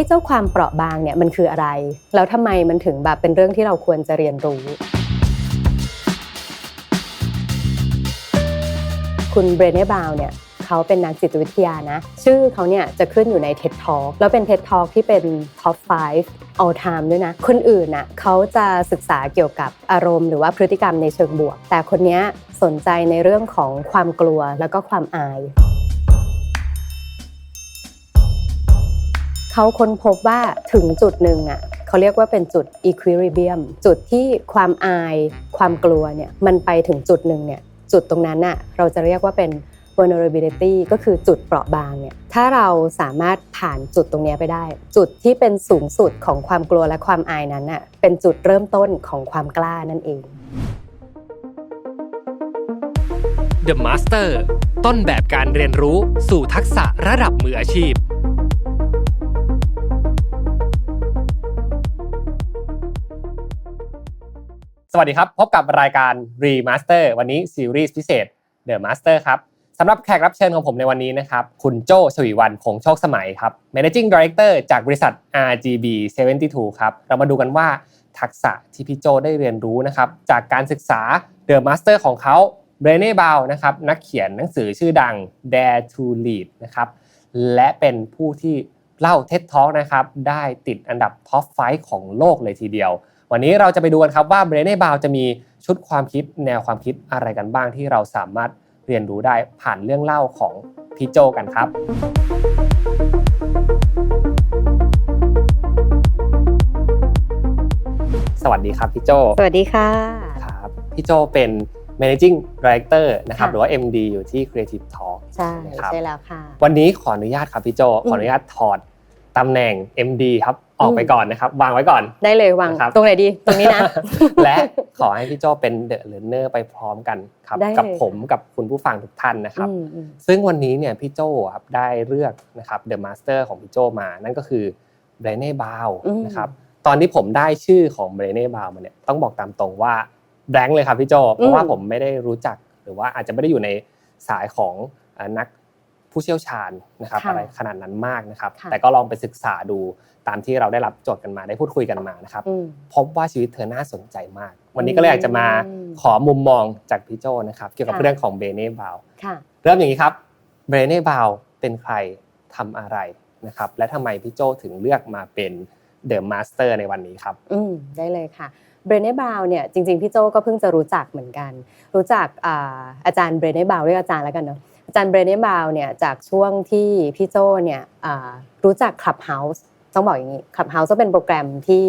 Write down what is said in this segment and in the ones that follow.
อ้เจ้าความเปราะบางเนี่ยมันคืออะไร แล้วทำไมมันถึงแบบเป็นเรื่องที่เราควรจะเรียนรู้ คุณเบรเน่บาวเนี่ยเขาเป็นนักจิตวิทยานะ ชื่อเขาเนี่ยจะขึ้นอยู่ใน TED Talk แล้วเป็น TED Talk ที่เป็น Top 5 all time ด้วยนะ คนอื่นน่ะเขาจะศึกษาเกี่ยวกับอารมณ์หรือว่าพฤติกรรมในเชิงบวก แต่คนนี้สนใจในเรื่องของความกลัวแล้วก็ความอาย เขาค้นพบว่าถึงจุดหนึ่งอะเขาเรียกว่าเป็นจุด equilibrium จุดที่ความอาย ความกลัวเนี่ยมันไปถึงจุดหนึ่งเนี่ยจุดตรงนั้นน่ะเราจะเรียกว่าเป็น vulnerability ก็คือจุดเปราะบางเนี่ยถ้าเราสามารถผ่านจุดตรงนี้ไปได้ จุดที่เป็นสูงสุดของความกลัวและความอายนั้นน่ะเป็นจุดเริ่มต้นของความกล้านั่นเอง The Master ต้นแบบการเรียนรู้สู่ทักษะระดับมืออาชีพ วัสดีครับ พบกับรายการ Remaster วันนี้ซีรีส์พิเศษ The Master ครับสำหรับแขกรับเชิญของผมในวันนี้นะครับ คุณโจชวีวันคงโชคสมัยครับ Managing Director จากบริษัท RGB 72 ครับ เรามาดูกันว่าทักษะที่พี่โจได้เรียนรู้นะครับ จากการศึกษา The Master ของเขาเบรเน่บาวนะครับนักเขียนหนังสือชื่อดัง Dare to Lead นะครับและเป็นผู้ที่เล่าเท็ d ท็อกนะครับ ได้ติดอันดับท็อปไฟของโลกเลยทีเดียว วันนี้เราจะไปดูกันครับว่าเบรเน่บาวจะมีชุดความคิดแนวความคิดอะไรกันบ้างที่เราสามารถเรียนรู้ได้ผ่านเรื่องเล่าของพี่โจกันครับ สวัสดีครับพี่โจ สวัสดีค่ะครับพี่โจเป็น managing director นะครับค่ะหรือว่า MD อยู่ที่ Creative Talk ใช่ครับใช่แล้วค่ะ วันนี้ขออนุญาตครับพี่โจอืมขออนุญาตถอดตำแหน่ง MD ครับ ออกไปก่อนนะครับ วางไว้ก่อน ได้เลยวางนะครับตรงไหนดีตรงนี้นะ และขอให้พี่โจเป็น The Learner ไปพร้อมกันครับได้เลยกับผมกับคุณผู้ฟังทุกท่านนะครับอืมอืมซึ่งวันนี้เนี่ยพี่โจครับได้เลือกนะครับ The Master ของพี่โจมา นั่นก็คือ b r e n e b a u อืมนะครับตอนที่ผมได้ชื่อของ b r e n e b a u มาเนี่ยต้องบอกตามตรงว่าแบงค์เลยครับพี่โจเพราะว่าผมไม่ได้รู้จักหรือว่าอาจจะไม่ได้อยู่ในสายของเอ่อนัก ผู้เชี่ยวชาญนะครับค่ะอะไรขนาดนั้นมากนะครับค่ะแต่ก็ลองไปศึกษาดูตามที่เราได้รับโจทย์กันมาได้พูดคุยกันมานะครับอืมพบว่าชีวิตเธอน่าสนใจมาก วันนี้ก็เลยอยากจะมาอืมขอมุมมองจากพี่โจนะครับ เกี่ยวกับค่ะเรื่องของเบเน่บาวค่ะเริ่มอย่างนี้ครับเบเน่บาวเป็นใครทำอะไรนะครับ และทำไมพี่โจถึงเลือกมาเป็นเดอะมาสเตอร์ในวันนี้ครับ อืมได้เลยค่ะเบรเน่บาวเนี่ยจริงๆพี่โจก็เพิ่งจะรู้จักเหมือนกัน รู้จักอ่าอาจารย์เบรเน่บาวเรียกอาจารย์แล้วกันเนาะ อาจารย์เบรเน่บาวเนี่ยจากช่วงที่พี่โจเนี่ยรู้จัก Clubhouse ต้องบอกอย่างนี้ Clubhouse ก็เป็นโปรแกรมที่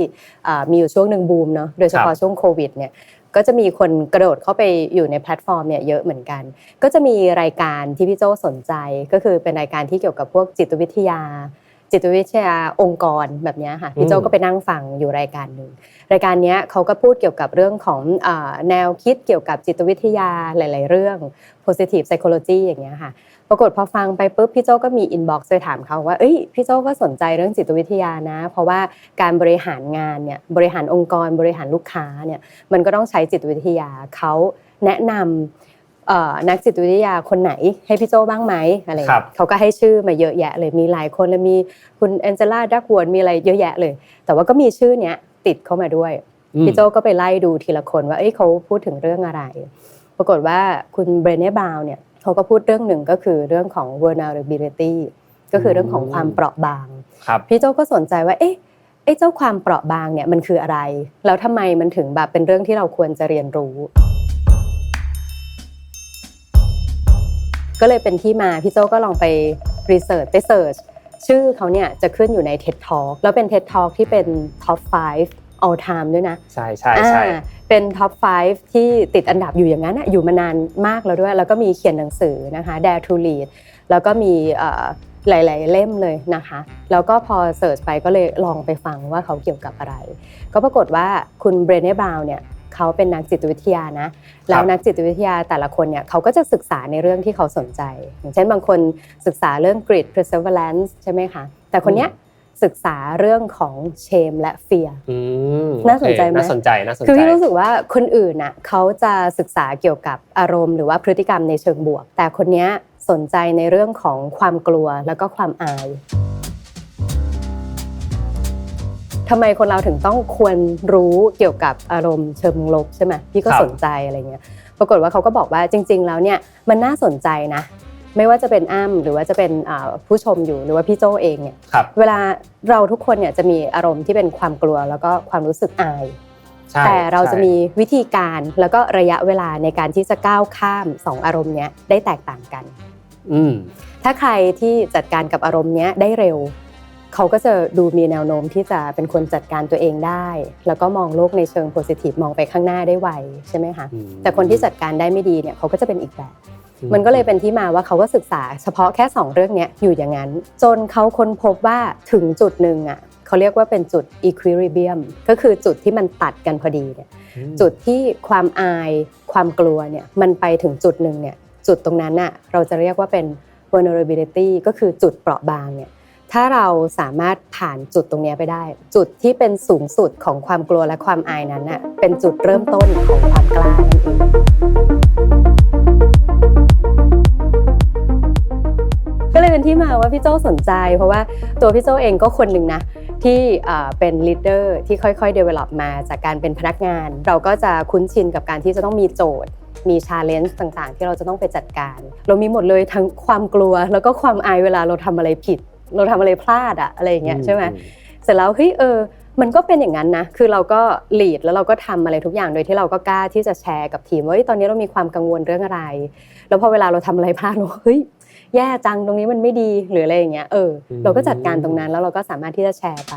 มีอยู่ช่วงหนึ่งบูมเนาะโดยเฉพาะช่วงโควิดเนี่ยก็จะมีคนกระโดดเข้าไปอยู่ในแพลตฟอร์มเนี่ยเยอะเหมือนกัน ก็จะมีรายการที่พี่โจสนใจก็คือเป็นรายการที่เกี่ยวกับพวกจิตวิทยา จิตวิทยาองค์กรแบบนี้ค่ะพี่โจก็ไปนั่งฟังอยู่รายการหนึ่ง รายการเนี้ยเขาก็พูดเกี่ยวกับเรื่องของอาแนวคิดเกี่ยวกับจิตวิทยาหลาย ๆ เรื่อง positive psychology อย่างเงี้ยค่ะปรากฏพอฟังไปปุ๊บพี่โจก็มี inbox ไปถามเขาว่าเอ้ยพี่โจก็สนใจเรื่องจิตวิทยานะ เพราะว่าการบริหารงานเนี่ยบริหารองค์กรบริหารลูกค้าเนี่ยมันก็ต้องใช้จิตวิทยาเขาแนะนำเอ่อนักจิตวิทยาคนไหนให้พี่โจบ้างไหมอะไรอย่างครัเงี้บยเขาก็ให้ชื่อมาเยอะแยะเลยมีหลายคนเลยมีคุณแองเจล่าดักวอนมีอะไรเยอะแยะเลย แต่ว่าก็มีชื่อเนี้ย ติดเข้ามาด้วยอืมพี่โจก็ไปไล่ดูทีละคนว่าเอ้ยเขาพูดถึงเรื่องอะไร ปรากฏว่าคุณเบรเน่บาวเนี่ยเขาก็พูดเรื่องหนึ่งก็คือเรื่องของ vulnerability ก็คือเรื่องของความเปราะบางครับพี่โจก็สนใจว่าเอ๊ะไอ้เจ้าความเปราะบางเนี่ยมันคืออะไร แล้วทำไมมันถึงแบบเป็นเรื่องที่เราควรจะเรียนรู้ ก็เลยเป็นที่มาพี่โจก็ลองไปรีเสิร์ชไปเสิร์ช ชื่อเขาเนี่ยจะขึ้นอยู่ใน TED Talk แล้วเป็น TED Talk ที่เป็น Top 5 all time ด้วยนะ ใช่ใช่ใช่อ่าเป็นท็อป 5 ที่ติดอันดับอยู่อย่างนั้นน่ะอยู่มานานมากแล้วด้วย แล้วก็มีเขียนหนังสือนะคะ Dare to Lead แล้วก็มีเอ่อหลาย ๆ เล่มเลยนะคะ แล้วก็พอเสิร์ชไปก็เลยลองไปฟังว่าเขาเกี่ยวกับอะไร ก็ปรากฏว่าคุณเบรเน่บาวเนี่ย เขาเป็นนักจิตวิทยานะแล้วนักจิตวิทยาแต่ละคนเนี่ยเขาก็จะศึกษาในเรื่องที่เขาสนใจ อย่างเช่นบางคนศึกษาเรื่อง grit perseverance ใช่ไหมคะแต่คนเนี้ยศึกษาเรื่องของ shame และ fear อืมน่าสนใจไหมโอเคน่าสนใจน่าสนใจคือพี่รู้สึกว่าคนอื่นน่ะเขาจะศึกษาเกี่ยวกับอารมณ์หรือว่าพฤติกรรมในเชิงบวก แต่คนเนี้ยสนใจในเรื่องของความกลัวแล้วก็ความอาย ทำไมคนเราถึงต้องควรรู้เกี่ยวกับอารมณ์เชิงลบใช่ไหมพี่ก็ครับ สนใจอะไรเงี้ยปรากฏว่าเขาก็บอกว่าจริง ๆ แล้วเนี่ยมันน่าสนใจนะ ไม่ว่าจะเป็นอ้ำหรือว่าจะเป็นอ่าผู้ชมอยู่หรือว่าพี่โจเองเนี่ย ครับ เวลาเราทุกคนเนี่ยจะมีอารมณ์ที่เป็นความกลัวแล้วก็ความรู้สึกอาย ใช่แต่เราจะใช่มีวิธีการแล้วก็ระยะเวลาในการที่จะก้าวข้ามสองอารมณ์เนี้ยได้แตกต่างกัน อืมถ้าใครที่จัดการกับอารมณ์เนี้ยได้เร็ว เขาก็จะดูมีแนวโน้มที่จะเป็นคนจัดการตัวเองได้ แล้วก็มองโลกในเชิงโพสิทีฟมองไปข้างหน้าได้ไวใช่ไหมคะอืมแต่คนที่จัดการได้ไม่ดีเนี่ยเขาก็จะเป็นอีกแบบ มันก็เลยเป็นที่มาว่าเขาก็ศึกษาเฉพาะแค่ 2 เรื่องเนี้ยอยู่อย่างนั้น จนเขาค้นพบว่าถึงจุดหนึ่งอะเขาเรียกว่าเป็นจุด equilibrium ก็คือจุดที่มันตัดกันพอดีเนี่ยอืมจุดที่ความอายความกลัวเนี่ยมันไปถึงจุดหนึ่งเนี่ยจุดตรงนั้นน่ะเราจะเรียกว่าเป็น vulnerability ก็คือจุดเปราะบางเนี่ย ถ้าเราสามารถผ่านจุดตรงนี้ไปได้ จุดที่เป็นสูงสุดของความกลัวและความอายนั้นน่ะเป็นจุดเริ่มต้นของความกล้านั่นเองก็เลยเป็นที่มาว่าพี่โจสนใจ เพราะว่าตัวพี่โจเองก็คนหนึ่งนะที่เป็นลีดเดอร์ที่ค่อยๆ develop มาจากการเป็นพนักงาน เราก็จะคุ้นชินกับการที่จะต้องมีโจทย์มีชาเลนจ์ต่างๆ ที่เราจะต้องไปจัดการ เรามีหมดเลยทั้งความกลัวแล้วก็ความอายเวลาเราทำอะไรผิด เราทำอะไรพลาดอะอะไรอย่างเงี้ยใช่ไหมเสร็จแล้วเฮ้ยเออ มันก็เป็นอย่างนั้นนะ คือเราก็ลีดแล้วเราก็ทำอะไรทุกอย่างโดยที่เราก็กล้าที่จะแชร์กับทีมว่าเฮ้ยตอนนี้เรามีความกังวลเรื่องอะไร แล้วพอเวลาเราทำอะไรพลาดเราเฮ้ยแย่จังตรงนี้มันไม่ดีหรืออะไรอย่างเงี้ยเออเราก็จัดการตรงนั้นแล้วเราก็สามารถที่จะแชร์ไป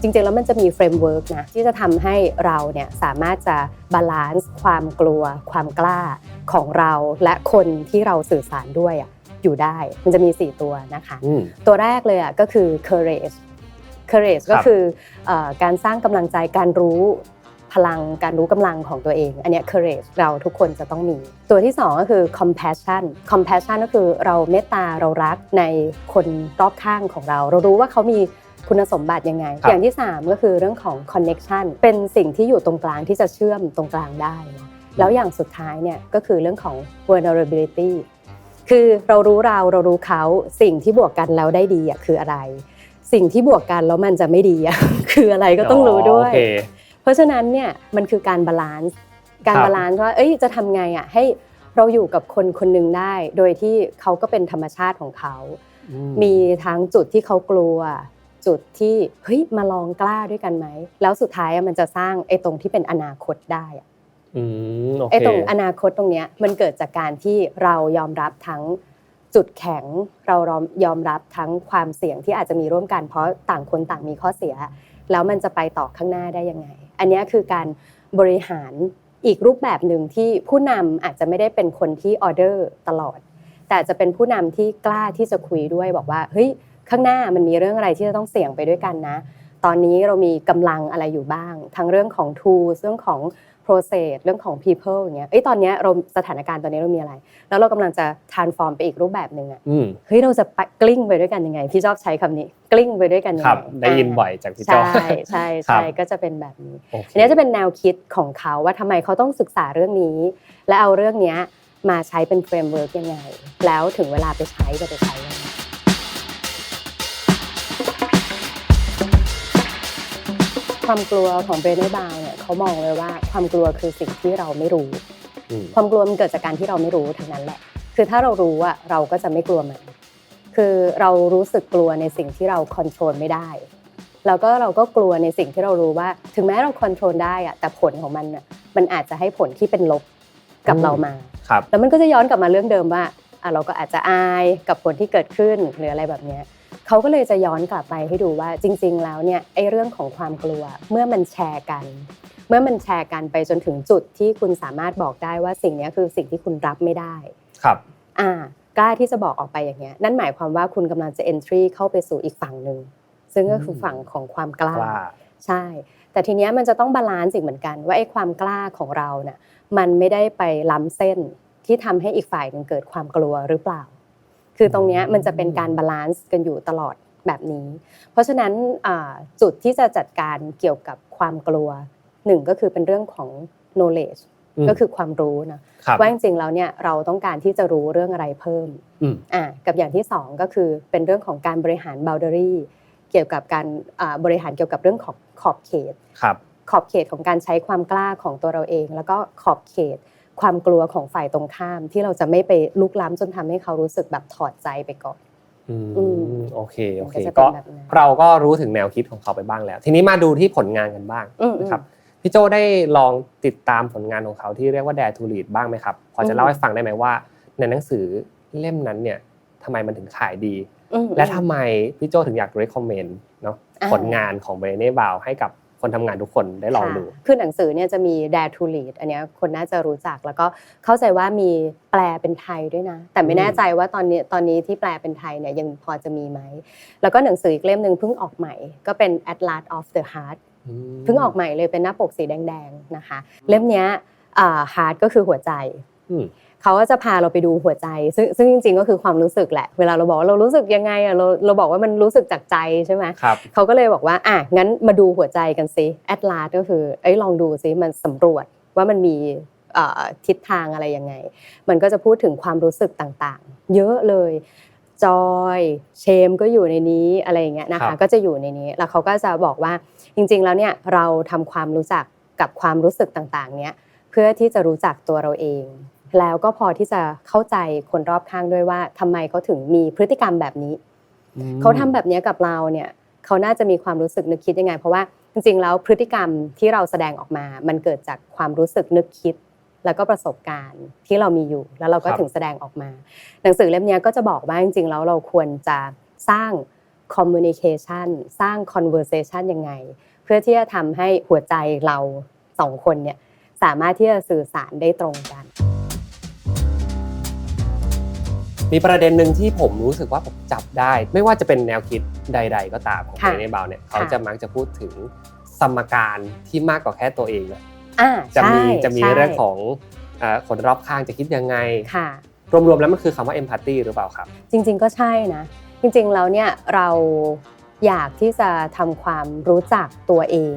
จริงๆแล้วมันจะมีเฟรมเวิร์กนะที่จะทำให้เราเนี่ยสามารถจะบาลานซ์ความกลัว ความกล้า ของเราและคนที่เราสื่อสารด้วยอะอยู่ได้ มันจะมี 4 ตัวนะคะอืมตัวแรกเลยอะก็คือ courage courage ครับก็คือเอ่อการสร้างกำลังใจการรู้พลังการรู้กำลังของตัวเอง อันเนี้ย courage เราทุกคนจะต้องมี ตัวที่ 2 ก็คือ compassion compassion ก็คือเราเมตตาเรารักในคนรอบข้างของเรา เรารู้ว่าเขามีคุณสมบัติยังไงครับอย่างที่ 3 ก็คือเรื่องของ connection เป็นสิ่งที่อยู่ตรงกลางที่จะเชื่อมตรงกลางได้นะ แล้วอย่างสุดท้ายเนี่ยก็คือเรื่องของ vulnerability คือเรารู้เราเรารู้เขาสิ่งที่บวกกันแล้วได้ดีอะคืออะไร สิ่งที่บวกกันแล้วมันจะไม่ดีอะคืออะไรก็ต้องรู้ด้วยโอเคเพราะฉะนั้นเนี่ยมันคือการบาลานซ์การครับบาลานซ์ว่าเอ้ยจะทำไงอะให้เราอยู่กับคนคนหนึ่งได้ โดยที่เขาก็เป็นธรรมชาติของเขาอืมีทั้งจุดที่เขากลัว จุดที่เฮ้ยมาลองกล้าด้วยกันไหมแล้วสุดท้ายอะมันจะสร้างไอ้ตรงที่เป็นอนาคตได้อะอืมโอเค ไอ้ตรงอนาคตตรงเนี้ยมันเกิดจากการที่เรายอมรับทั้งจุดแข็งเรายอมรับทั้งความเสี่ยงที่อาจจะมีร่วมกันเพราะต่างคนต่างมีข้อเสีย แล้วมันจะไปต่อข้างหน้าได้ยังไง อันนี้คือการบริหารอีกรูปแบบหนึ่งที่ผู้นำอาจจะไม่ได้เป็นคนที่ออเดอร์ตลอด แต่จจะเป็นผู้นำที่กล้าที่จะคุยด้วยบอกว่าเฮ้ยข้างหน้ามันมีเรื่องอะไรที่จะต้องเสี่ยงไปด้วยกันนะ ตอนนี้เรามีกำลังอะไรอยู่บ้าง ทั้งเรื่องของ tools เรื่องของ process เรื่องของ people อย่างเงี้ยเอ้ยตอนเนี้ยเราสถานการณ์ตอนนี้เรามีอะไร แล้วเรากำลังจะ transform ไปอีกรูปแบบหนึ่งอะอืมเฮ้ยเราจะไปกลิ้งไปด้วยกันยังไง พี่ชอบใช้คำนี้กลิ้งไปด้วยกันยังคไงรับได้ยินบ่อยจากพี่โจใช่ใช่ครัใช่บก็จะเป็นแบบนี้โอเคอันนี้จะเป็นแนวคิดของเขาว่าทำไมเขาต้องศึกษาเรื่องนี้ และเอาเรื่องเนี้ยมาใช้เป็นเฟรมเวิร์กยังไง แล้วถึงเวลาไปใช้จะไปใช้ยังไง ความกลัวของเบรเน่บาวเนี่ยเขามองเลยว่าความกลัวคือสิ่งที่เราไม่รู้อืมความกลัวมันเกิดจากการที่เราไม่รู้ทั้งนั้นแหละ คือถ้าเรารู้อะเราก็จะไม่กลัวมัน คือเรารู้สึกกลัวในสิ่งที่เราคอนโทรลไม่ได้แล้วก็เราก็กลัวในสิ่งที่เรารู้ว่า ถึงแม้เราคอนโทรลได้อะแต่ผลของมันอะมันอาจจะให้ผลที่เป็นลบกับอืมเรามาครับแล้วมันก็จะย้อนกลับมาเรื่องเดิมว่าอะเราก็อาจจะอายกับผลที่เกิดขึ้นหรืออะไรแบบเนี้ย เขาก็เลยจะย้อนกลับไปให้ดูว่าจริง ๆ แล้วเนี่ยไอ้เรื่องของความกลัวเมื่อมันแชร์กัน เมื่อมันแชร์กันไปจนถึงจุดที่คุณสามารถบอกได้ว่าสิ่งเนี้ยคือสิ่งที่คุณรับไม่ได้ครับอ่ากล้าที่จะบอกออกไปอย่างเงี้ยนั่นหมายความว่าคุณกำลังจะ entry เข้าไปสู่อีกฝั่งหนึ่งซึ่งก็คือฝั่งของความกล้ากล้าใช่ แต่ทีเนี้ยมันจะต้องบาลานซ์อีกเหมือนกัน ว่าไอ้ความกล้าของเราเนี่ยมันไม่ได้ไปล้ำเส้นที่ทำให้อีกฝ่ายหนึ่งเกิดความกลัวหรือเปล่า คือตรงเนี้ยมันจะเป็นการบาลานซ์กันอยู่ตลอดแบบนี้ เพราะฉะนั้นอ่าจุดที่จะจัดการเกี่ยวกับความกลัวหนึ่งก็คือเป็นเรื่องของ knowledge อืมก็คือความรู้นะครับว่าจริงๆแล้วเนี่ยเราต้องการที่จะรู้เรื่องอะไรเพิ่มอืมอ่ากับอย่างที่สองก็คือเป็นเรื่องของการบริหาร boundary เกี่ยวกับการอ่าบริหารเกี่ยวกับเรื่องของขอบเขตครับขอบเขตของการใช้ความกล้าของตัวเราเอง แล้วก็ขอบเขต ความกลัวของฝ่ายตรงข้ามที่เราจะไม่ไปลุกล้ำจนทำให้เขารู้สึกแบบถอดใจไปก่อนอือืมมโอเคโอเคมันก็จะเป็นก็แบบนั้นเราก็รู้ถึงแนวคิดของเขาไปบ้างแล้ว ทีนี้มาดูที่ผลงานกันบ้างอืมนะครับพี่โจได้ลองติดตามผลงานของเขาที่เรียกว่า Dare to Lead บ้างไหมครับพออืจะมเล่าให้ฟังได้ไหมว่า ในหนังสือเล่มนั้นเนี่ยทำไมมันถึงขายดีอืมและทำไมพี่โจถึงอยาก recommend เนาะอ่าผลงานของเบรเน่บาวให้กับ คนทำงานทุกคนได้ลองดูค่ะคือหนังสือเนี่ยจะมี Dare to Lead อันเนี้ยคนน่าจะรู้จักแล้วก็เข้าใจว่ามีแปลเป็นไทยด้วยนะ แต่ไม่แน่ใจว่าตอนนี้ตอนนี้ที่แปลเป็นไทยเนี่ยยังพอจะมีไหม แล้วก็หนังสืออีกเล่มหนึ่งเพิ่งออกใหม่ ก็เป็น Atlas of the Heart เพิ่งออกใหม่เลยเป็นหน้าปกสีแดงๆนะคะ เล่มเนี้ยอ่า heart ก็คือหัวใจอืม เขาก็จะพาเราไปดูหัวใจ ซึ่งซึ่งจริงๆก็คือความรู้สึกแหละเวลาเราบอกว่าเรารู้สึกยังไงอะเราเราบอกว่ามันรู้สึกจากใจใช่ไหมครับเขาก็เลยบอกว่าอะงั้นมาดูหัวใจกันซิแอดลาสก็คือเอ้ยลองดูซิมันสำรวจว่ามันมีเอ่อทิศทางอะไรยังไง มันก็จะพูดถึงความรู้สึกต่างๆ เยอะเลยจอยเชมก็อยู่ในนี้อะไรอย่างเงี้ยนะครัคะบก็จะอยู่ในนี้แล้วเขาก็จะบอกว่าจริง ๆ แล้วเนี่ยเราทำความรู้จักกับความรู้สึกต่างๆเนี้ยเพื่อที่จะรู้จักตัวเราเอง แล้วก็พอที่จะเข้าใจคนรอบข้างด้วยว่าทำไมเขาถึงมีพฤติกรรมแบบนี้อืมเขาทำแบบนี้กับเราเนี่ยเขาน่าจะมีความรู้สึกนึกคิดยังไง เพราะว่าจริงๆแล้วพฤติกรรมที่เราแสดงออกมา มันเกิดจากความรู้สึกนึกคิดแล้วก็ประสบการณ์ที่เรามีอยู่ แล้วเราก็ถึงแสดงออกมา หนังสือเล่มนี้ก็จะบอกว่าจริงๆแล้วเราควรจะสร้าง communication สร้าง conversation ยังไง เพื่อที่จะทำให้หัวใจเราสองคนเนี่ยสามารถที่จะสื่อสารได้ตรงกัน มีประเด็นหนึ่งที่ผมรู้สึกว่าผมจับได้ ไม่ว่าจะเป็นแนวคิดใด ๆ ก็ตามของค่ะเบรเน่บาวเนี่ยเขาค่ะจะมักจะพูดถึงสมการที่มากกว่าแค่ตัวเองนะอ่าจะมีใช่จะมีใช่เรื่องของเอ่อคนรอบข้างจะคิดยังไง ค่ะ รวมๆแล้วมันคือคำว่า empathy หรือเปล่าครับ จริงๆก็ใช่นะ จริงๆแล้วเนี่ยเราอยากที่จะทำความรู้จักตัวเอง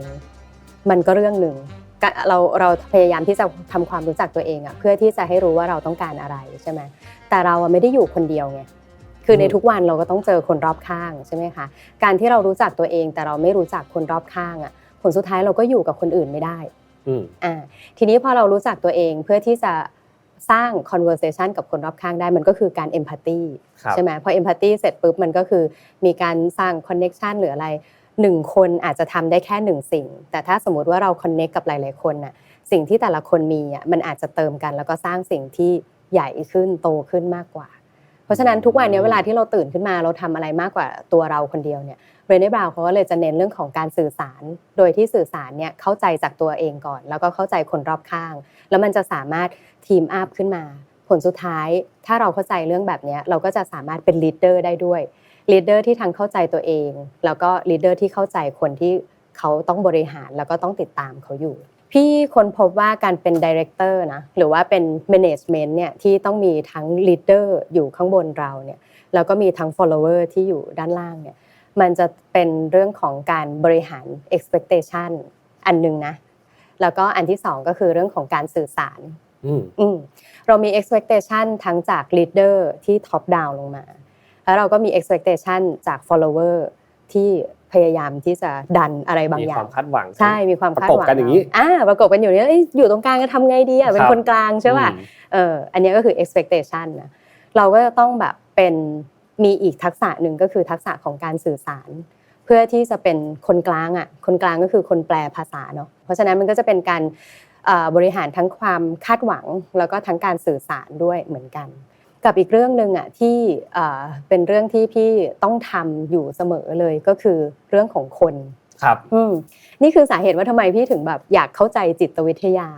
มันก็เรื่องหนึ่งกะเราเราพยายามที่จะทำความรู้จักตัวเองอะเพื่อที่จะให้รู้ว่าเราต้องการอะไรใช่ไหม แต่เราอะไม่ได้อยู่คนเดียวไงคือในอืมทุกวันเราก็ต้องเจอคนรอบข้างใช่ไหมคะการที่เรารู้จักตัวเองแต่เราไม่รู้จักคนรอบข้างอะผลสุดท้ายเราก็อยู่กับคนอื่นไม่ได้อืมอ่าทีนี้พอเรารู้จักตัวเองเพื่อที่จะสร้าง conversation กับคนรอบข้างได้มันก็คือการ empathy ครับใช่ไหมพอ empathy เสร็จปุ๊บมันก็คือมีการสร้าง connection หรืออะไรหนึ่งคนอาจจะทำได้แค่หนึ่งสิ่ง แต่ถ้าสมมติว่าเรา connect กับหลาย ๆ คนน่ะสิ่งที่แต่ละคนมีอะมันอาจจะเติมกันแล้วก็สร้างสิ่งที่ ใหญ่ขึ้นโตขึ้นมากกว่า เพราะฉะนั้นทุกวันเนี้ยเวลาที่เราตื่นขึ้นมาเราทำอะไรมากกว่าตัวเราคนเดียวเนี่ยเรเน่บราวเขาก็เลยจะเน้นเรื่องของการสื่อสาร โดยที่สื่อสารเนี่ยเข้าใจจากตัวเองก่อน แล้วก็เข้าใจคนรอบข้าง แล้วมันจะสามารถทีมอัพขึ้นมา ผลสุดท้าย ถ้าเราเข้าใจเรื่องแบบเนี้ยเราก็จะสามารถเป็นลีดเดอร์ได้ด้วยลีดเดอร์ที่ทั้งเข้าใจตัวเอง แล้วก็ลีดเดอร์ที่เข้าใจคนที่เขาต้องบริหารแล้วก็ต้องติดตามเขาอยู่ พี่ค้นพบว่าการเป็นดีเรคเตอร์นะหรือว่าเป็นแมネจเมนต์เนี่ยที่ต้องมีทั้งลีดเดอร์อยู่ข้างบนเราเนี่ยแล้วก็มีทั้ง follower ที่อยู่ด้านล่างเนี่ยมันจะเป็นเรื่องของการบริหาร expectation อันหนึ่งนะแล้วก็อันที่สองก็คือเรื่องของการสื่อสารอืมอืมเรามี expectation ทั้งจาก leader ที่ top down ลงมา แล้วเราก็มี expectation จาก follower ที่พยายามที่จะดันอะไรบางมีอย่าควางมคาดหวังใช่มีความประคาดกบหวังกันอย่างนี้อ่าประกบกันอยู่เนี้ยเอ้ยอยู่ตรงกลางจะทำไงดีอะเป็นครับคนกลางใช่ป่ะอืมเอออันเนี้ยก็คือ expectation นะเราก็จะต้องแบบเป็นมีอีกทักษะหนึ่งก็คือทักษะของการสื่อสาร เพื่อที่จะเป็นคนกลางอะคนกลางก็คือคนแปลภาษาเนาะเพราะฉะนั้นมันก็จะเป็นการเอ่อบริหารทั้งความคาดหวัง แล้วก็ทั้งการสื่อสารด้วยเหมือนกัน กับอีกเรื่องหนึ่งอะที่เอ่อเป็นเรื่องที่พี่ต้องทำอยู่เสมอเลยก็คือเรื่องของคนครับอืมนี่คือสาเหตุว่าทำไมพี่ถึงแบบอยากเข้าใจจิตวิทยา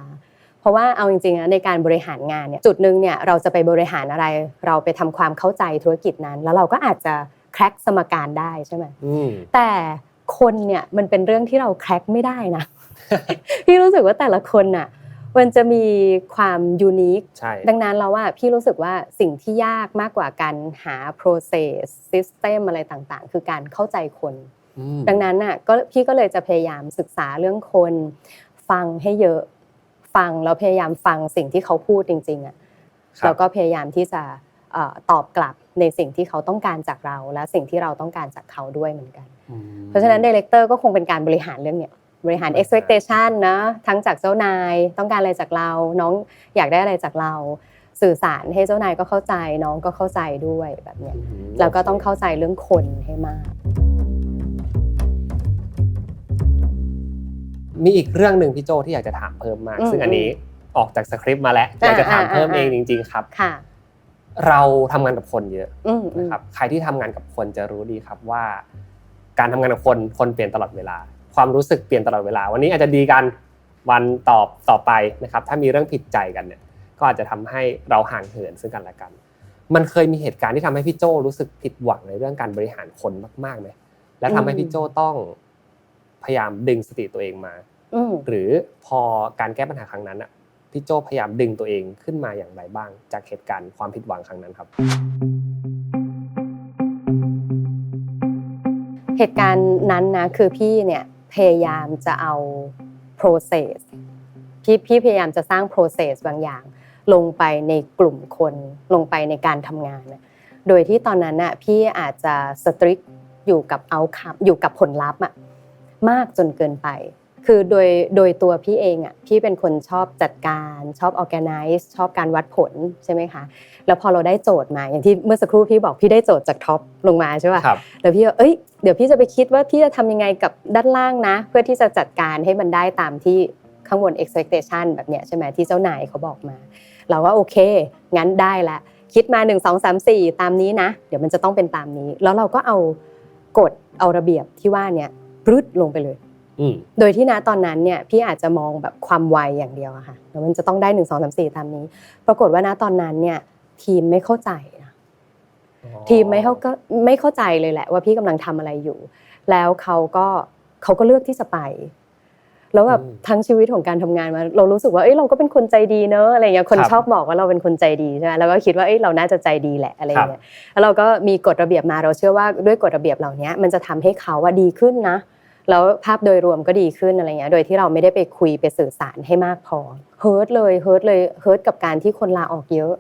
เพราะว่าเอาจริงๆนะในการบริหารงานเนี่ยจุดหนึ่งเนี่ยเราจะไปบริหารอะไร เราไปทำความเข้าใจธุรกิจนั้น แล้วเราก็อาจจะแคร็กสมการได้ใช่ไหมอืมแต่คนเนี่ยมันเป็นเรื่องที่เราแคร็กไม่ได้นะพี่รู้สึกว่าแต่ละคนน่ะ มันจะมีความยูนิคใช่ดังนั้นเราว่าพี่รู้สึกว่าสิ่งที่ยากมากกว่าการหา process system อะไรต่างๆ คือการเข้าใจคนอืมดังนั้นน่ะก็พี่ก็เลยจะพยายามศึกษาเรื่องคน ฟังให้เยอะฟังแล้วพยายามฟังสิ่งที่เขาพูดจริงๆอะครับแล้วก็พยายามที่จะเอ่อตอบกลับในสิ่งที่เขาต้องการจากเรา และสิ่งที่เราต้องการจากเขาด้วยเหมือนกันอืมเพราะฉะนั้นดีเลกเตอร์ก็คงเป็นการบริหารเรื่องเนี้ย บริหารบริหาร expectation นะทั้งจากเจ้านายต้องการอะไรจากเรา น้องอยากได้อะไรจากเรา สื่อสารให้เจ้านายก็เข้าใจน้องก็เข้าใจด้วยแบบเนี้ยอืมแล้วก็ต้องเข้าใจเรื่องคนให้มาก มีอีกเรื่องหนึ่งพี่โจที่อยากจะถามเพิ่มมากอืมซึ่งอันนี้ออกจากสคริปต์มาแล้วอยากจะถามอ่าเพิ่มอ่าเองอ่าจริง ๆ ครับค่ะเราทำงานกับคนเยอะอืมอืมนะครับ ใครที่ทำงานกับคนจะรู้ดีครับว่า การทำงานกับคนคนเปลี่ยนตลอดเวลา ความรู้สึกเปลี่ยนตลอดเวลา วันนี้อาจจะดีกันวันตอบต่อไปนะครับ ถ้ามีเรื่องผิดใจกันเนี่ยก็อาจจะทำให้เราห่างเหินซึ่งกันและกัน มันเคยมีเหตุการณ์ที่ทำให้พี่โจรู้สึกผิดหวังในเรื่องการบริหารคนมากๆไหมและทำให้พี่โจต้องพยายามดึงสติตัวเองมาอืมหรือพอการแก้ปัญหาครั้งนั้นอะพี่โจพยายามดึงตัวเองขึ้นมาอย่างไรบ้าง จากเหตุการณ์ความผิดหวังครั้งนั้นครับ เหตุการณ์นั้นนะคือพี่เนี่ย พยายามจะเอา process พี่พี่พยายามจะสร้าง process บางอย่าง ลงไปในกลุ่มคนลงไปในการทำงาน โดยที่ตอนนั้นน่ะพี่อาจจะสตริกอยู่กับเอาคอยู่กับผลลัพธ์อะมากจนเกินไป คือโดยโดยตัวพี่เองอะพี่เป็นคนชอบจัดการชอบ organize ชอบการวัดผลใช่ไหมคะแล้วพอเราได้โจทย์มาอย่างที่เมื่อสักครู่พี่บอกพี่ได้โจทย์จากท็อปลงมาใช่ป่ะครับแล้วพี่ก็เอ้ยเดี๋ยวพี่จะไปคิดว่าพี่จะทำยังไงกับด้านล่างนะ เพื่อที่จะจัดการให้มันได้ตามที่ข้างบน expectation แบบเนี้ยใช่ไหมที่เจ้านายเขาบอกมา เราว่าโอเค งั้นได้ละคิดมา 1 2 3 4 ตามนี้นะ เดี๋ยวมันจะต้องเป็นตามนี้ แล้วเราก็เอากฎเอาระเบียบที่ว่าเนี่ยปรึดลงไปเลยอืม โดยที่นะตอนนั้นเนี่ยพี่อาจจะมองแบบความไวอย่างเดียวอะค่ะแล้วมันจะต้องได้หนึ่งสองสามสี่ตามนี้ ปรากฏว่านะตอนนั้นเนี่ยทีมไม่เข้าใจนะทีมไม่เขาก็ไม่เข้าใจเลยแหละ ว่าพี่กำลังทำอะไรอยู่ แล้วเขาก็เขาก็เลือกที่จะไป แล้วแบบอืมทั้งชีวิตของการทำงานมาเรารู้สึกว่าเอ้ยเราก็เป็นคนใจดีเนอะอะไรเงี้ยคนครับชอบบอกว่าเราเป็นคนใจดีใช่ไหมแล้วก็คิดว่าเอ้ยเราน่าจะใจดีแหละอะไรครับเงี้ยแล้วเราก็มีกฎระเบียบมาเราเชื่อว่าด้วยกฎระเบียบเหล่านี้มันจะทำให้เขาว่าดีขึ้นนะ แล้วภาพโดยรวมก็ดีขึ้นอะไรเงี้ย โดยที่เราไม่ได้ไปคุยไปสื่อสารให้มากพอเฮิร์ตเลยเฮิร์ตเลยเฮิร์ตกับการที่คนลาออกเยอะ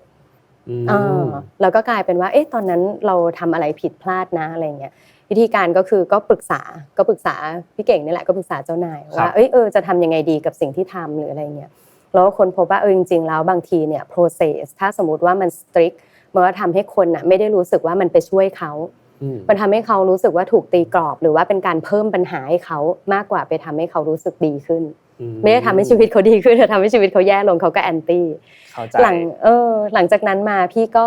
อืมอ่าแล้วก็กลายเป็นว่า เอ๊ะตอนนั้นเราทำอะไรผิดพลาดนะอะไรเงี้ยวิธีการก็คือก็ปรึกษาก็ปรึกษาพี่เก่งนี่แหละก็ปรึกษาเจ้านายครัว่าบเอ้ยเออจะทำยังไงดีกับสิ่งที่ทำหรืออะไรเงี้ยแล้วก็คนพบว่าเออจริงๆแล้วบางทีเนี่ย process ถ้าสมมติว่ามัน strict มันก็ทำให้คนน่ะไม่ได้รู้สึกว่ามันไปช่วยเขาอื มมันทำให้เขารู้สึกว่าถูกตีกรอบ หรือว่าเป็นการเพิ่มปัญหาให้เขามากกว่าไปทำให้เขารู้สึกดีขึ้นอืไม่ได้ทำให้ชีวิตเขาดีขึ้นแต่ทำให้ชีวิตเขาแย่ลงเขาก็แอนตี้เข้าใจหลังเออ หลังจากนั้นมาพี่ก็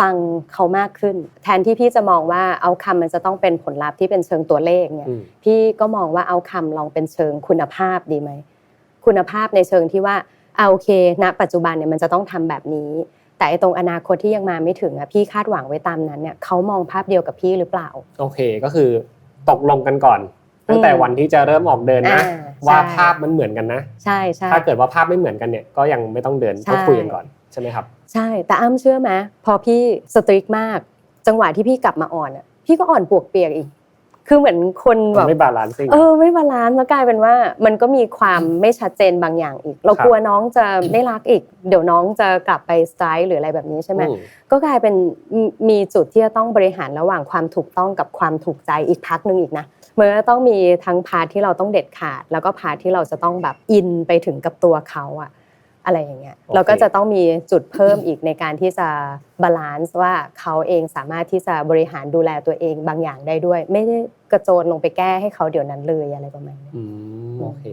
ฟังเขามากขึ้น แทนที่พี่จะมองว่าเอาคำมันจะต้องเป็นผลลัพธ์ที่เป็นเชิงตัวเลขเนี่ยอืมพี่ก็มองว่าเอาคำลองเป็นเชิงคุณภาพดีไหมคุณภาพในเชิงที่ว่าเอาโอเคณปัจจุบันเนี่ยมันจะต้องทำแบบนี้ แต่ไอ้ตรงอนาคตที่ยังมาไม่ถึงอะพี่คาดหวังไว้ตามนั้นเนี่ยเขามองภาพเดียวกับพี่หรือเปล่า โอเคก็คือตกลงกันก่อนตั้งแต่วันที่จะเริ่มออกเดินนะอ่าว่าใช่ภาพมันเหมือนกันนะใช่ใช่ถ้าเกิดว่าภาพไม่เหมือนกันเนี่ยก็ยังไม่ต้องเดินใช่ก็คุยกันก่อนใช่ไหมครับ ใช่แต่อ้ำเชื่อไหมพอพี่สตริกมาก จังหวะที่พี่กลับมาอ่อนอะพี่ก็อ่อนปวกเปียกอีก คือเหมือนคนแบมันบไม่บาลานซิ่งเออไม่บาลานซ์แล้วกลายเป็นว่า มันก็มีความไม่ชัดเจนบางอย่างอีก เราครับกลัวน้องจะไม่รักอีก เดี๋ยวน้องจะกลับไปสไตล์หรืออะไรแบบนี้ใช่ไหมอืมก็กลายเป็นมีมีจุดที่จะต้องบริหารระหว่างความถูกต้องกับความถูกใจอีกพักหนึ่งอีกนะเมื่อต้องมีทั้งพาร์ทที่เราต้องเด็ดขาด แล้วก็พาร์ทที่เราจะต้องแบบอินไปถึงกับตัวเขาอะ อะไรอย่างเงี้ยโอเคเราก็จะต้องมีจุดเพิ่มอีกในการที่จะบาลานซ์ว่าเขาเองสามารถที่จะบริหารดูแลตัวเองบางอย่างได้ด้วย ไม่ได้กระโจนลงไปแก้ให้เขาเดี๋ยวนั้นเลยอะไรประมาณนี้อืมโอเค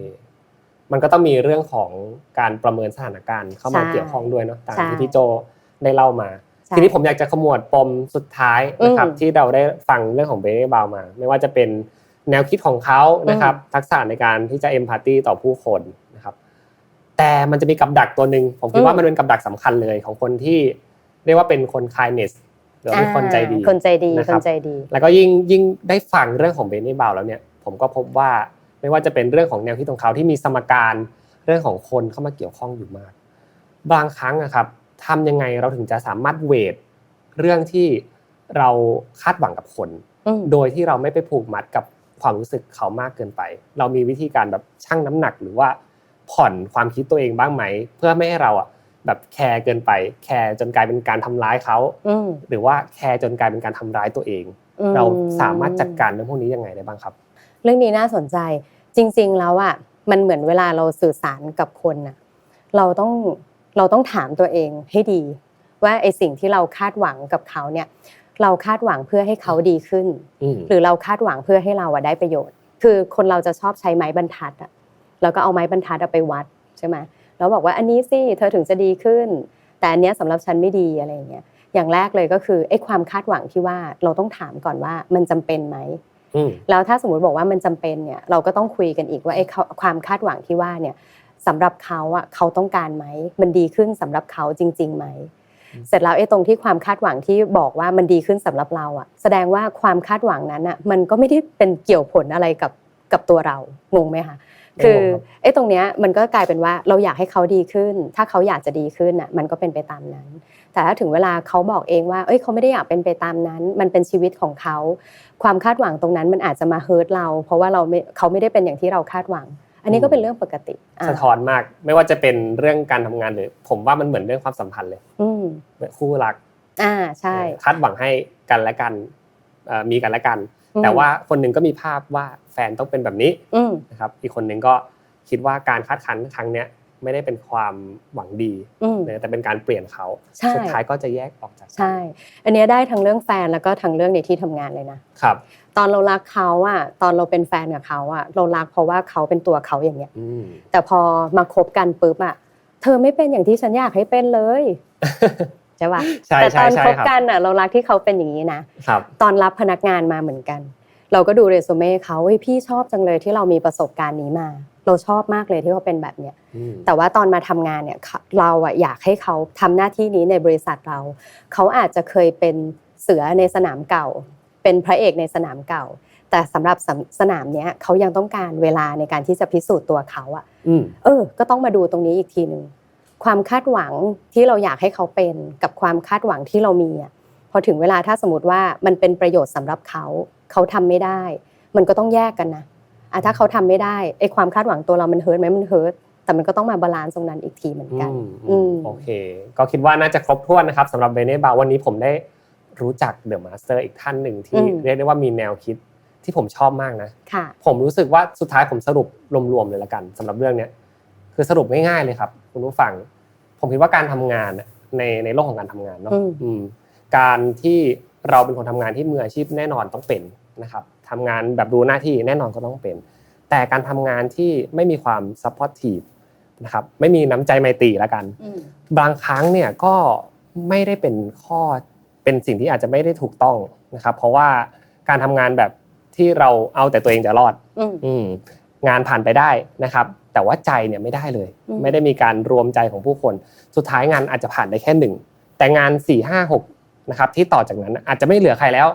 มันก็ต้องมีเรื่องของการประเมินสถานการณ์เข้ามาใช่เกี่ยวข้องด้วยเนาะตามใช่ที่พี่โจได้เล่ามาใช่ทีนี้ผมอยากจะขมวดปมสุดท้ายนะครับอืมที่เราได้ฟังเรื่องของเบเนบาวมา ไม่ว่าจะเป็นแนวคิดของเขานะครับ ทักษะในการที่จะเอมพัตตีต่อผู้คนนะครับ แต่มันจะมีกับดักตัวหนึ่งผมคิดว่ามันเป็นกับดักสำคัญเลยของคนที่เรียกว่าเป็นคน kindness หรือว่าเป็นคนใจดีอ่าคนใจดีนะคครับนใจดี แล้วก็ยิ่งยิ่งได้ฟังเรื่องของเบนนี่บาวแล้วเนี่ยผมก็พบว่าไม่ว่าจะเป็นเรื่องของแนวคิดของเขาที่มีสมการเรื่องของคนเข้ามาเกี่ยวข้องอยู่มาก บางครั้งอะครับทำยังไงเราถึงจะสามารถเวทเรื่องที่เราคาดหวังกับคนอืมโดยที่เราไม่ไปผูกมัดกับความรู้สึกเขามากเกินไป เรามีวิธีการแบบชั่งน้ำหนักหรือว่า ผ่อนความคิดตัวเองบ้างไหม เพื่อไม่ให้เราอะแบบแคร์เกินไป แคร์จนกลายเป็นการทำร้ายเขาอืมหรือว่าแคร์จนกลายเป็นการทำร้ายตัวเองอืมเราสามารถจัดการเรื่องพวกนี้ยังไงได้บ้างครับ เรื่องนี้น่าสนใจจริง ๆ แล้วอะมันเหมือนเวลาเราสื่อสารกับคนน่ะเราต้องเราต้องถามตัวเองให้ดี ว่าไอสิ่งที่เราคาดหวังกับเขาเนี่ย เราคาดหวังเพื่อให้เขาดีขึ้นอืมหรือเราคาดหวังเพื่อให้เราอะได้ประโยชน์ คือคนเราจะชอบใช้ไม้บรรทัดอะ แล้วก็เอาไม้บรรทัดอะไปวัดใช่ไหมแล้วบอกว่าอันนี้สิเธอถึงจะดีขึ้น แต่อันเนี้ยสำหรับฉันไม่ดีอะไรอย่างเงี้ยอย่างแรกเลยก็คือไอ้ความคาดหวังที่ว่าเราต้องถามก่อนว่ามันจำเป็นไหมอืมแล้วถ้าสมมติบอกว่ามันจำเป็นเนี่ยเราก็ต้องคุยกันอีกว่าไอ้เขาความคาดหวังที่ว่าเนี่ยสำหรับเขาอะเขาต้องการไหมมันดีขึ้นสำหรับเขาจริงๆไหมเสร็จแล้วไอ้ตรงที่ความคาดหวังที่บอกว่ามันดีขึ้นสำหรับเราอะ แสดงว่าความคาดหวังนั้นอะมันก็ไม่ได้เป็นเกี่ยวผลอะไรกับกับตัวเรางงไหมคะไม่งง ครับคือไอ้ตรงเนี้ยมันก็กลายเป็นว่าเราอยากให้เขาดีขึ้น ถ้าเขาอยากจะดีขึ้นอะมันก็เป็นไปตามนั้น แต่ถ้าถึงเวลาเขาบอกเองว่า เอ้ยเขาไม่ได้อยากเป็นไปตามนั้น มันเป็นชีวิตของเขา ความคาดหวังตรงนั้นมันอาจจะมาเฮิร์ตเรา เพราะว่าเราไม่เขาไม่ได้เป็นอย่างที่เราคาดหวัง อันนี้ก็เป็นเรื่องปกติอะสะท้อนมาก ไม่ว่าจะเป็นเรื่องการทำงานหรือผมว่ามันเหมือนเรื่องความสัมพันธ์เลย อืมคู่รัก อ่าใช่คาดหวังให้กันและกันเอ่อมีกันและกันอืม แต่ว่าคนหนึ่งก็มีภาพว่าแฟนต้องเป็นแบบนี้อืมนะครับอีกคนหนึ่งก็คิดว่าการคาดคั้นครั้งเนี้ยไม่ได้เป็นความหวังดีอืมนะแต่เป็นการเปลี่ยนเขาใช่สุดท้ายก็จะแยกออกจากกันใช่ อันเนี้ยได้ทั้งเรื่องแฟนแล้วก็ทั้งเรื่องในที่ทำงานเลยนะครับ ตอนเรารักเขาอะตอนเราเป็นแฟนกับเขาอะเรารักเพราะว่าเขาเป็นตัวเขาอย่างเงี้ยอืมแต่พอมาคบกันปุ๊บอะเธอไม่เป็นอย่างที่ฉันอยากให้เป็นเลย ใช่ป่ะใช่แต่ตใช่อนใช่คบครับกันอะเรารักที่เขาเป็นอย่างนี้นะครับตอนรับพนักงานมาเหมือนกัน เราก็ดูเรซูเม่เขาเฮ้ยพี่ชอบจังเลยที่เรามีประสบการณ์นี้มา เราชอบมากเลยที่เขาเป็นแบบเนี้ยอืมแต่ว่าตอนมาทำงานเนี่ยเขาเราอะอยากให้เขาทำหน้าที่นี้ในบริษัทเรา เขาอาจจะเคยเป็นเสือในสนามเก่า เป็นพระเอกในสนามเก่า แต่สำหรับสสนามเนี้ยเขายังต้องการเวลาในการที่จะพิสูจน์ตัวเขาอะอืมเออ ก็ต้องมาดูตรงนี้อีกทีหนึ่ง ความคาดหวังที่เราอยากให้เขาเป็นกับความคาดหวังที่เรามีอะพอถึงเวลาถ้าสมมติว่ามันเป็นประโยชน์สำหรับเขาเขาทำไม่ได้ มันก็ต้องแยกกันนะอะถ้าเขาทำไม่ได้ไอ้ความคาดหวังตัวเรามันเฮิร์ตไหมมันเฮิร์ตแต่มันก็ต้องมาบาลานซ์ตรงนั้นอีกทีเหมือนกันอืมอือืมมโอเค ก็คิดว่าน่าจะครบถ้วนนะครับสำหรับเบเน่บาวันนี้ผมได้รู้จักเดอะมาสเตอร์อีกท่านหนึ่งที่อืมเรียกได้ว่ามีแนวคิดที่ผมชอบมากนะค่ะผมรู้สึกว่าสุดท้ายผมสรุปรวมๆเลยละกันสำหรับเรื่องเนี้ย คือสรุปง่ายๆเลยครับ คุณผู้ฟัง ผมคิดว่าการทำงานน่ะในในโลกของการทำงานเนาะอืมอืมการที่เราเป็นคนทำงานที่มืออาชีพแน่นอนต้องเป็นนะครับทำงานแบบรู้หน้าที่แน่นอนก็ต้องเป็น แต่การทำงานที่ไม่มีความซัพพอร์ตทีฟนะครับไม่มีน้ำใจไมตรีละกัน บางครั้งเนี่ยก็ไม่ได้เป็นข้อเป็นสิ่งที่อาจจะไม่ได้ถูกต้องนะครับ เพราะว่าการทำงานแบบที่เราเอาแต่ตัวเองจะรอด อืมอืม งานผ่านไปได้นะครับ แต่ว่าใจเนี่ยไม่ได้เลยอืมไม่ได้มีการรวมใจของผู้คน สุดท้ายงานอาจจะผ่านได้แค่หนึ่งแต่งาน4ี่ห้าหกนะครับที่ต่อจากนั้นอาจจะไม่เหลือใครแล้ว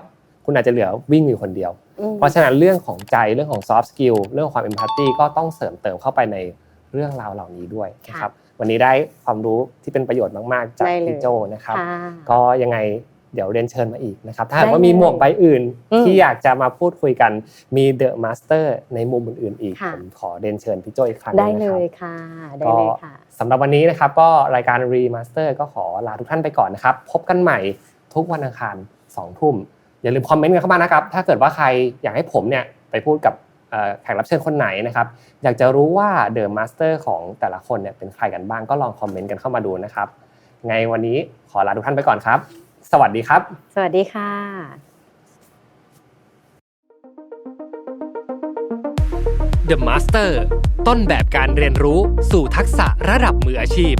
คุณอาจจะเหลือวิ่งอยู่คนเดียวอืมเพราะฉะนั้นเรื่องของใจเรื่องของ soft skill เรื่องของความ empathy ก็ต้องเสริมเติมเข้าไปในเรื่องราวเหล่านี้ด้วยนะครับวันนี้ได้ความรู้ที่เป็นประโยชน์มาก ๆ จากได้เลยพี่โจนะครับค่ะก็ยังไง เดี๋ยวเรียนเชิญมาอีกนะครับ ถ้าหากได้ว่ามีเลยหมวกใบอื่นอืมที่อยากจะมาพูดคุยกันมีเดอะมาสเตอร์ในมุมอื่นๆอีกค่ะผมขอเรียนเชิญพี่โจอีกครั้งหได้นึ่งเลนะครับยค่ะได้เลยค่ะสำหรับวันนี้นะครับก็รายการรีมาสเตอร์ก็ขอลาทุกท่านไปก่อนนะครับ พบกันใหม่ทุกวันอังคาร2ทุ่มอย่าลืมคอมเมนต์กันเข้ามานะครับ ถ้าเกิดว่าใครอยากให้ผมเนี่ยไปพูดกับเอ่อแขกรับเชิญคนไหนนะครับ อยากจะรู้ว่าเดอะมาสเตอร์ของแต่ละคนเนี่ยเป็นใครกันบ้างก็ลองคอมเมนต์กันเข้ามาดูนะครับ ไงวันนี้ขอลาทุกท่านไปก่อนครับ สวัสดีครับ สวัสดีค่ะ The Master ต้นแบบการเรียนรู้สู่ทักษะระดับมืออาชีพ